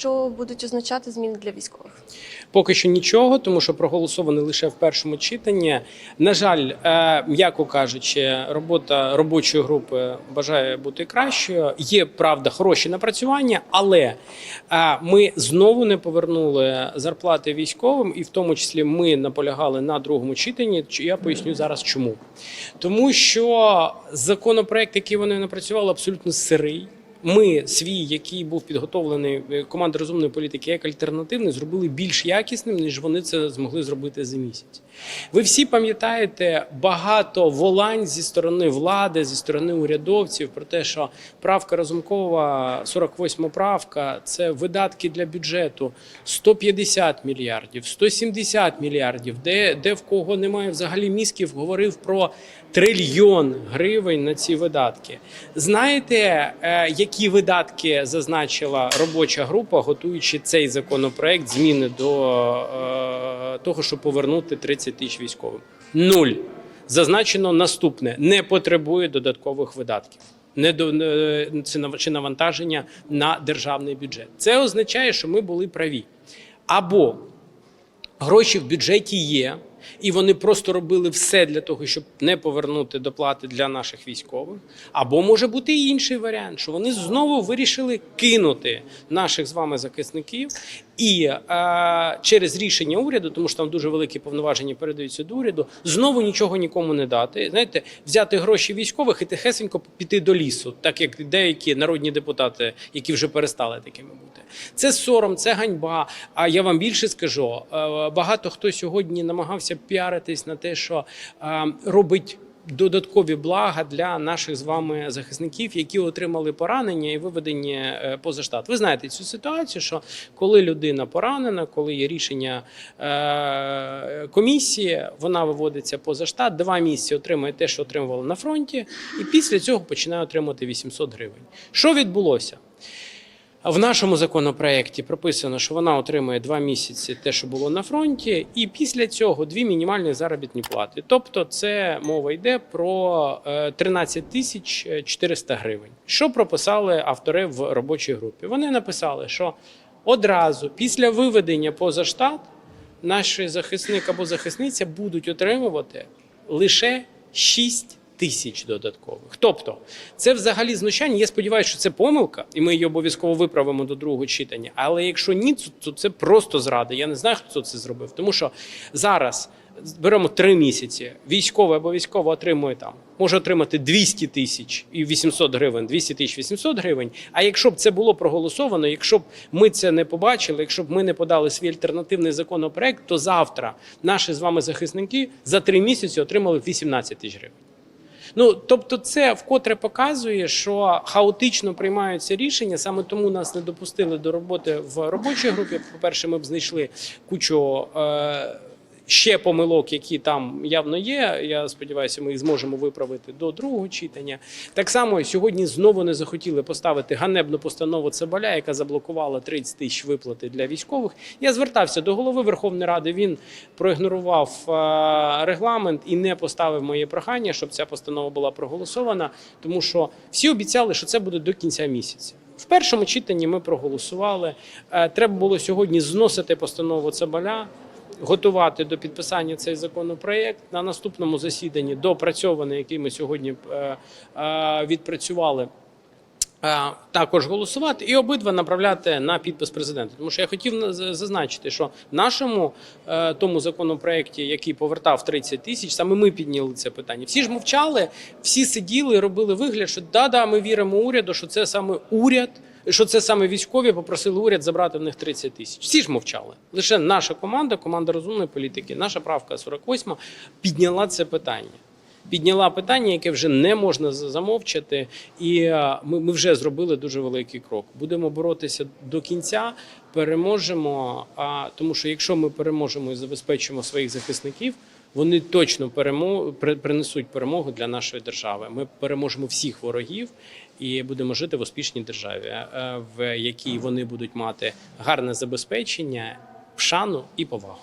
Що будуть означати зміни для військових? Поки що нічого, тому що проголосований лише в першому читанні. На жаль, е, м'яко кажучи, робота робочої групи бажає бути кращою. Є правда хороші напрацювання, але е, ми знову не повернули зарплати військовим, і в тому числі ми наполягали на другому читанні. Чи- Я поясню зараз, чому тому, що законопроект, який вони напрацювали, абсолютно сирий. Ми свій, який був підготовлений е, команда розумної політики як альтернативний, зробили більш якісним, ніж вони це змогли зробити за місяць. Ви всі пам'ятаєте багато волань зі сторони влади, зі сторони урядовців про те, що правка Разумкова, 48 правка, це видатки для бюджету 150 мільярдів, 170 мільярдів. Де, де в кого немає взагалі мізків, говорив про трильйон гривень на ці видатки. Знаєте, е, які видатки зазначила робоча група, готуючи цей законопроект, зміни до е, того, щоб повернути 30 тисяч військовим? Нуль. Зазначено наступне: не потребує додаткових видатків. Не до не- чи навантаження на державний бюджет. Це означає, що ми були праві. Або гроші в бюджеті є, і вони просто робили все для того, щоб не повернути доплати для наших військових. Або може бути і інший варіант, що вони знову вирішили кинути наших з вами захисників. І е, через рішення уряду, тому що там дуже великі повноваження передаються до уряду, знову нічого нікому не дати. Знаєте, взяти гроші військових і тихесенько піти до лісу, так як деякі народні депутати, які вже перестали такими бути. Це сором, це ганьба. А я вам більше скажу: е, багато хто сьогодні намагався піаритись на те, що е, робить. Додаткові блага для наших з вами захисників, які отримали поранення і виведені е, поза штат. Ви знаєте цю ситуацію, що коли людина поранена, коли є рішення е, комісії, вона виводиться поза штат, два місяці отримує те, що отримувала на фронті, і після цього починає отримувати 800 гривень. Що відбулося? В нашому законопроекті прописано, що вона отримує два місяці те, що було на фронті, і після цього дві мінімальні заробітні плати. Тобто, це мова йде про е, 13 тисяч 400 гривень. Що прописали автори в робочій групі? Вони написали, що одразу після виведення поза штат наш захисник або захисниця будуть отримувати лише 6 тисяч додаткових. Тобто, це взагалі знущання. Я сподіваюся, що це помилка, і ми її обов'язково виправимо до другого читання. Але якщо ні, то- це просто зрада. Я не знаю, хто це зробив. Тому що зараз беремо три місяці. Військовий або військова отримує там, може отримати 200 тисяч і 800 гривень, 200 тисяч 800 гривень. А якщо б це було проголосовано, якщо б ми це не побачили, якщо б ми не подали свій альтернативний законопроект, то завтра наші з вами захисники за три місяці отримали 18 тисяч гривень. Ну тобто, це вкотре показує, що хаотично приймаються рішення. Саме тому нас не допустили до роботи в робочій групі. По перше, ми б знайшли кучу. Е- Ще помилок, які там явно є. Я сподіваюся, ми їх зможемо виправити до другого читання. Так само сьогодні знову не захотіли поставити ганебну постанову Цабаля, яка заблокувала 30 тисяч виплати для військових. Я звертався до голови Верховної Ради. Він проігнорував е, регламент і не поставив моє прохання, щоб ця постанова була проголосована, тому що всі обіцяли, що це буде до кінця місяця. В першому читанні ми проголосували. Е, Треба було сьогодні зносити постанову Цабаля готувати до підписання цей законопроект на наступному засіданні, допрацьований, який ми сьогодні е, е, відпрацювали. е, Також голосувати і обидва направляти на підпис президента. Тому що я хотів на- зазначити, що в нашому тому законопроекті, який повертав 30 тисяч, саме ми підняли це питання. Всі ж мовчали, всі сиділи, робили вигляд, що да-да, ми віримо уряду, що це саме уряд, що це саме військові попросили уряд забрати в них 30 тисяч. Всі ж мовчали. Лише наша команда, команда розумної політики, наша правка 48 підняла це питання. Підняла питання, яке вже не можна замовчати, і е, ми, ми вже зробили дуже великий крок. Будемо боротися до кінця, переможемо. А тому, що якщо ми переможемо і забезпечимо своїх захисників, вони точно перемо... при- принесуть перемогу для нашої держави. Ми переможемо всіх ворогів і будемо жити в успішній державі, е, в якій вони будуть мати гарне забезпечення, шану і повагу.